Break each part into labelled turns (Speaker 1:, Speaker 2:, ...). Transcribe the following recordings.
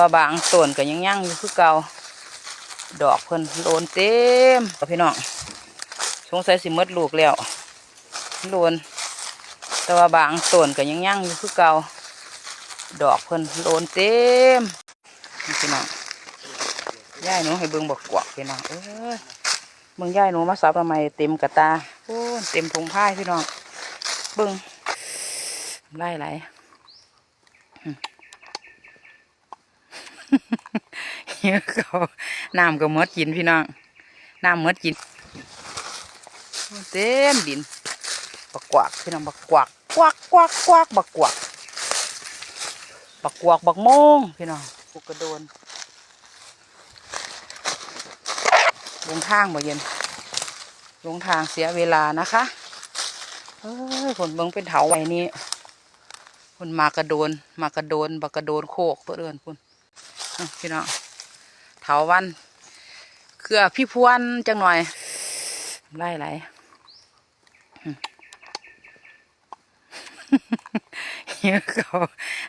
Speaker 1: ว่าบางต้นก็ยังยั่งอยู่คือเก่าดอกเพิ่นโลนเต็มพี่น้องสงสัยสิมดลูกแล้วโลนแต่ว่าบางต้นก็ยังยั่งอยู่คือเก่าดอกเพิ่นโลนเต็มพี่น้องย่ายหนูให้เบิ่งบอกกวักพี่น้องเอ้ยเบิ่งย่ายหนูมาสับทำไมเต็มกระตาโอ้เต็มพงพายพี่น้องเบิ่งไล่ไหล เขาน้ำก็มดกินพี่น้องน้ำมดกินเต็มดินบักกวักพี่น้องบักกวักกวักกวักกวักบักกวักบักกวักบักโมงพี่น้องปุกกระโดนลงทางบ่เย็นลงทางเสียเวลานะคะเอ้ยผลเบิ่งเป็นเถาไว้นี่คนมากระโดนมากระโดนบักกระโดนโคกเพื่อเดินคุณพี่น้องาวันเครือพี่พวนจังหน่อยไล่ไหลเยอะเขา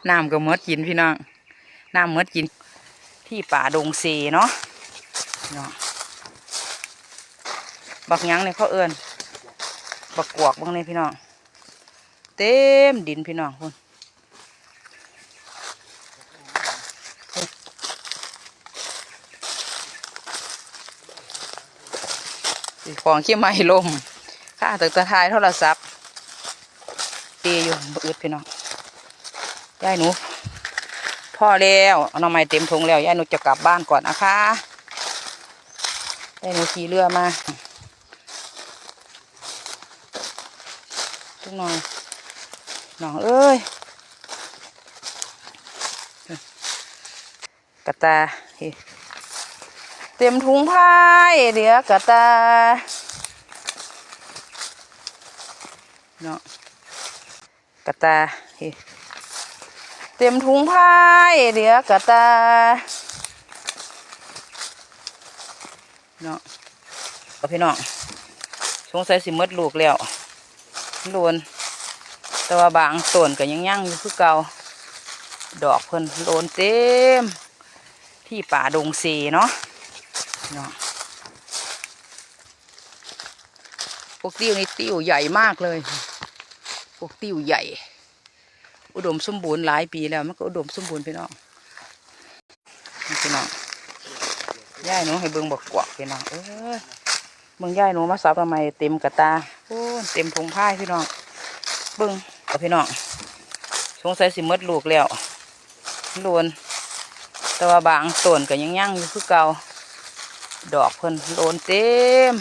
Speaker 1: น้ำก็หมดกินพี่น้องน้ำหมดกิน ที่ป่าดงเซเนาะพี่น้องบักยังเนี่ยเขาเอิญบักกวกบางในพี่น้อง เต็มดินพี่น้องคุณ ของขี้ไม้ลมค่าตึกตะทายโทรศัพท์ตีอยู่บอึดพี่น้องยายหนูพ่อแล้วเอาน้ำไม้เต็มถุงแล้วยายหนูจะกลับบ้านก่อนนะคะยายหนูขี่เรือมาทุกหน่อยน้องเอ้ยกระตา เต็มถุงพายเหลือกระตาเนาะกระตาเต็มถุงพายเหลือกระตาเนาะเอาพี่น้องสงสัยสิมดลูกแล้วโดนแต่ว่าบางต้นก็ยังยั่งอยู่คือเก่าดอกเพิ่นโดนเต็ม ที่ป่าดงเซเนาะ เนาะพวกติ้วนี่ติ้วใหญ่มากเลย พวกติ้วใหญ่ อุดมสมบูรณ์หลายปีแล้ว มันก็อุดมสมบูรณ์พี่น้องพี่น้องย่ายหนูให้เบิ่งบอกกวักพี่น้องเออเบิ่งย่ายหนูมาสับทำไมเต็มกระตาโอ้เต็มพงพายพี่น้องเบิ่งเอาพี่น้องสงสัยสิมดลูกแล้วโลนแต่ว่าบางต้นก็ยังยั่งอยู่คือเก่า ดอกเพิ่นโลนเต็ม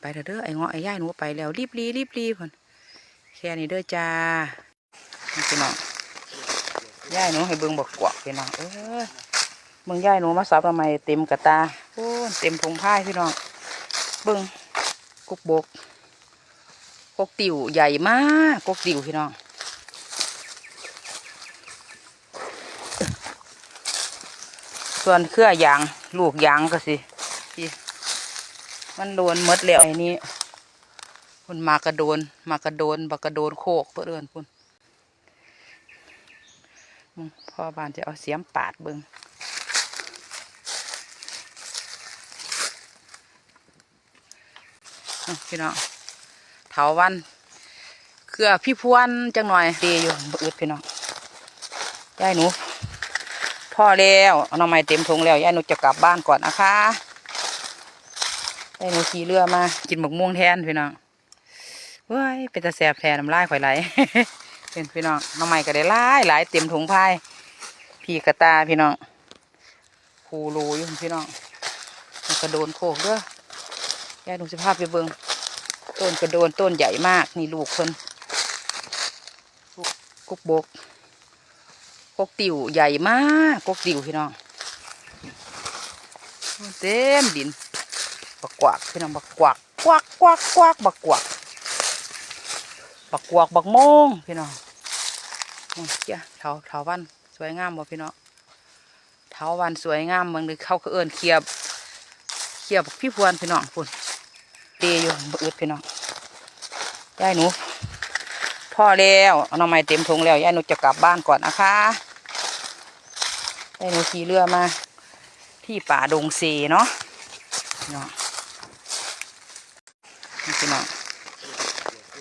Speaker 1: ไปเถอะเด้อไอ้เงาะไอ้ย่ายหนูไปแล้วรีบรีรีบรีพ่นแค่นี้เด้อจ้าพี่น้องย่ายหนูให้เบิ่งบอกกวักพี่น้องเออเบิ่งย่ายหนูมาสับทำไมเต็มกระตาโอ้เต็มพงพาพี่น้องเบิ่งกุกบกกกติ่วใหญ่มากกกติ่วพี่น้อง ส่วนเครือยางลูกยางก็สิมันโดนมดแล้วไอ้นี้คุณมากระโดน มากระโดนบักกระโดนโคกเพื่อเอินคุณพ่อบานจะเอาเสียมปาดเบิงอื้อพี่น้องเถาวันเครือพี่พวนจังหน่อยดีอยู่บอึดพี่น้องยายหนู พ่อแล้วเอาหน้ำไม้เต็มถุงแล้วยายหนูจะกลับบ้านก่อนนะคะได้หนูขี่เรือมา กินหมกม่วงแทนพี่น้องเว้ยเป็นตาแสบแทนน้ำลายข่อยไหลเป็นพี่น้องน้องใหม่ก็ได้หลายหลายเต็มถุงพายพี่กระตาพี่น้องคูรูอยู่พี่น้องมันกระโดนโคกเด้อยายดูสภาพไปเบิงต้นกระโดนต้นใหญ่มากนี่ลูกเพิ่นลูกกุกบก กกติ่วใหญ่มากกกติ่วพี่น้องเต็มดินบักกวักพี่น้องบักกวักกวักกวักกวักบักกวักบักกวักบักโมงพี่น้องเจ้าเถาเถาวันสวยงามบ่พี่น้องเถาวันสวยงามเมืองนึกเข้าเขาเอิญเขียบเขียบพี่พวนพี่น้องพุ่นเตอยู่บ่อึดพี่น้องยายหนูพ่อแล้วเอาหน่อไม้เต็มถุงแล้วยายหนูจะกลับบ้านก่อนนะคะ ยายหนูขี่เรือมา ที่ป่าดงเซเนาะเนาะนี่พี่น้อง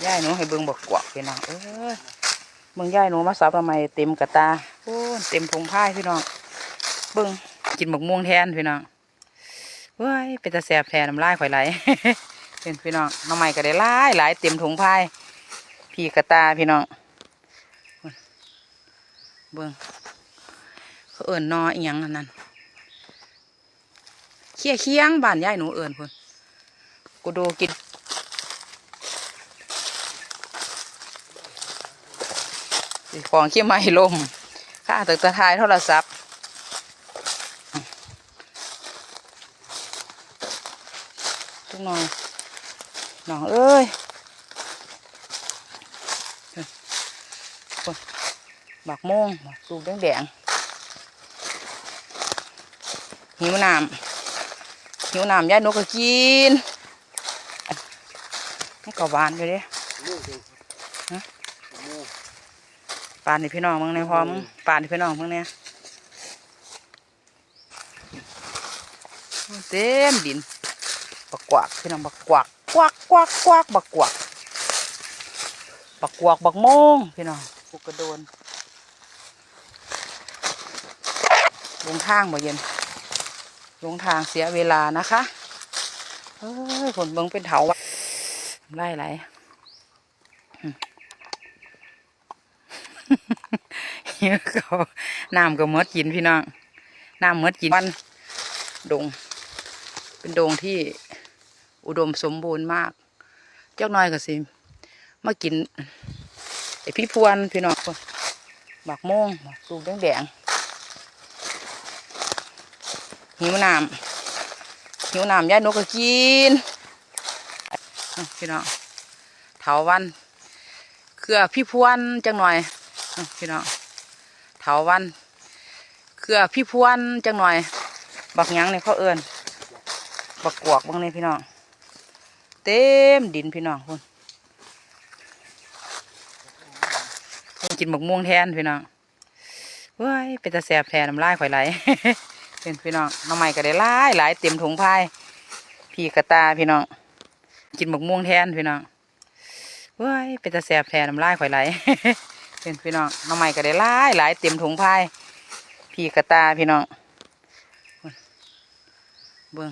Speaker 1: ยายหนูให้เบิ่งบอกกวักพี่น้องเออเบิ่งยายหนูมาสับทำไมเต็มกระตาโอ้เต็มถุงผ้าพี่น้องเบิ่งกินหมกม่วงแทนพี่น้องเว้ยเป็นตาแสบแทนน้ำลายข่อยไหลเป็นพี่น้องน้ำไม้ก็ได้หลายหลายเต็มถุงผ้าพี่กระตาพี่น้องเบิ่ง เขาเอินนออีหยังนั้นเคี้ยเคี้ยงบ้านยายหนูเอิญพุ่นกูดูกินของขี้ไม้ลมข้าตึกตะทายโทรศัพท์ทุกน่อยน้องเอ้ยบักโมงบักสูบแดงๆ หิวน้ำหิวน้ำยายนกก็กินมันก็หวานอยู่เด้
Speaker 2: มูจริง
Speaker 1: ฮะ
Speaker 2: มู
Speaker 1: ปานนี่พี่น้องมึงในพอมึงปานนี่พี่น้องมึงเนี่ยเต็มดินบักกวักพี่น้องบักกวักกวักกวักกวักบักกวักบักกวักบักโมงพี่น้องกูกระโดนลงทางบ่เย็น ลงทางเสียเวลานะคะเอ้ยผลเบิงเป็นเถาวะไล่ไหลอืมเหี้ยเขาน้ำก็หมดกินพี่น้องน้ำหมดกินวันดง เป็นดงที่อุดมสมบูรณ์มาก เจ้าน้อยก็สิมากินไอพี่พวนพี่น้องหมักโมงหมักสูบแดงๆ หิวน้ำหิวน้ำยายนกก็กินพี่น้องเถาวันเครือพี่พวนจังหน่อยพี่น้องเถาวันเครือพี่พวนจังหน่อย บักยังเนี่ยเขาเอิญบักกวกบางเนี่ยพี่น้องเต็มดินพี่น้องคุณคนกินบักม่วงแทนพี่น้องเว้ยเป็นตาแสบแทนน้ำลายข่อยไหล เป็นพี่น้องน้ำไม้ก็ได้หลายหลายเต็มถุงพายพี่กระตาพี่น้องกินบักม่วงแทนพี่น้องเว้ยเป็นตาแสบแทนน้ำลายข่อยไหลเป็นพี่น้องน้ำไม้ก็ได้หลายหลายเต็มถุงพายพี่กระตาพี่น้องเบิ่ง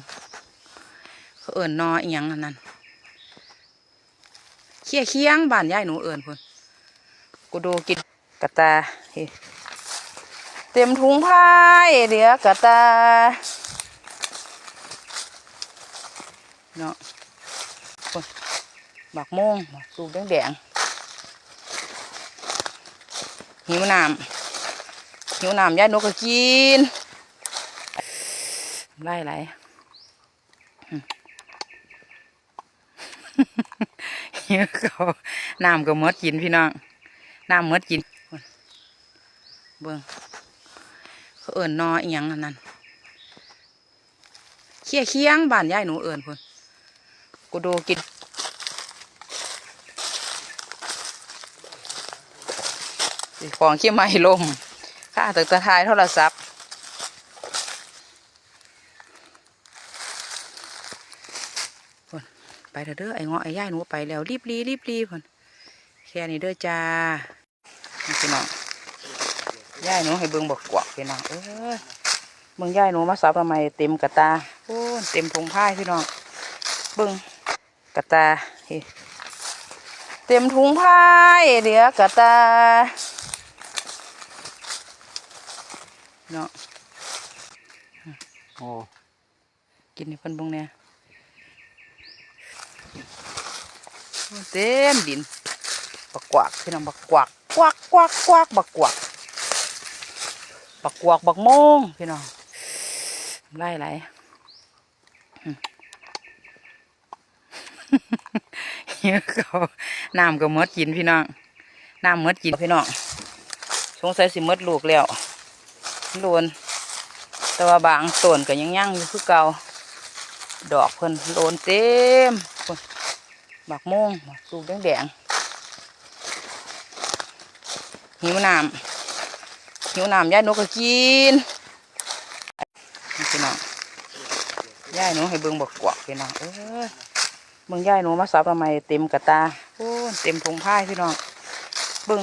Speaker 1: เขาเอิญนออีหยังนนั้นเคี้ยเคี้ยงบ้านยายหนูเอิญพุ่นกูดูกินกระตา เต็มถุงพายเหลือกระตาเนาะบักโมงบักสูบแดงๆหิวน้ำหิวน้ำยายนูก็กินไล่ไหลหี้ยเขาน้ำก็มดกินพี่น้อง น้ำมดกินเบิ่ง เขาเอิญนออีหยังนั้นเคี้ยเคี้ยงบ้านยายหนูเอิญพุ่นกูดูกินของขี้ไม้ลมข้าตึกตะทายโทรศัพท์ไปเถอะเด้อไอ้เงาะไอ้ย่ายหนูไปแล้วรีบรีรีบรีพ่นแค่นี้เด้อจ้าพี่น้อง ย่ายหนูให้เบิ่งบอกกวักพี่น้องเออเบิ่งย่ายหนูมาสับทำไมเต็มกระตาโอ้เต็มพงผ้ายพี่น้องเบิ่งกระตาเฮ้เต็มถุงผ้ายเหลือกระตาเนาะ
Speaker 2: โอ้
Speaker 1: กินให้เพิ่นเบิ่งเนี่ยเต็มดินบักกวักพี่น้องบักกวักกวักกวักกวักบักกวัก บักกวกบักโมงพี่น้องไล่ไหลเหี้ยเขาน้ำก็หมดกินพี่น้องน้ำหมดกินพี่น้องสงสัยสิหมดลูกแล้วโดนแต่ว่าบางต้นก็ยังยั่งอยู่คือเก่าดอกเพิ่นโดนเต็มบักโมงบักสูบแดงๆหิวน้ำ หิวน้ำยายหนูก็กินพี่น้องยายหนูให้เบิ้งบอกกวักพี่น้องเอ้ยเบิ้งยายหนูมาสับทำไมเต็มกระตาโอ้เต็มพงผ้าพี่น้องเบิ้ง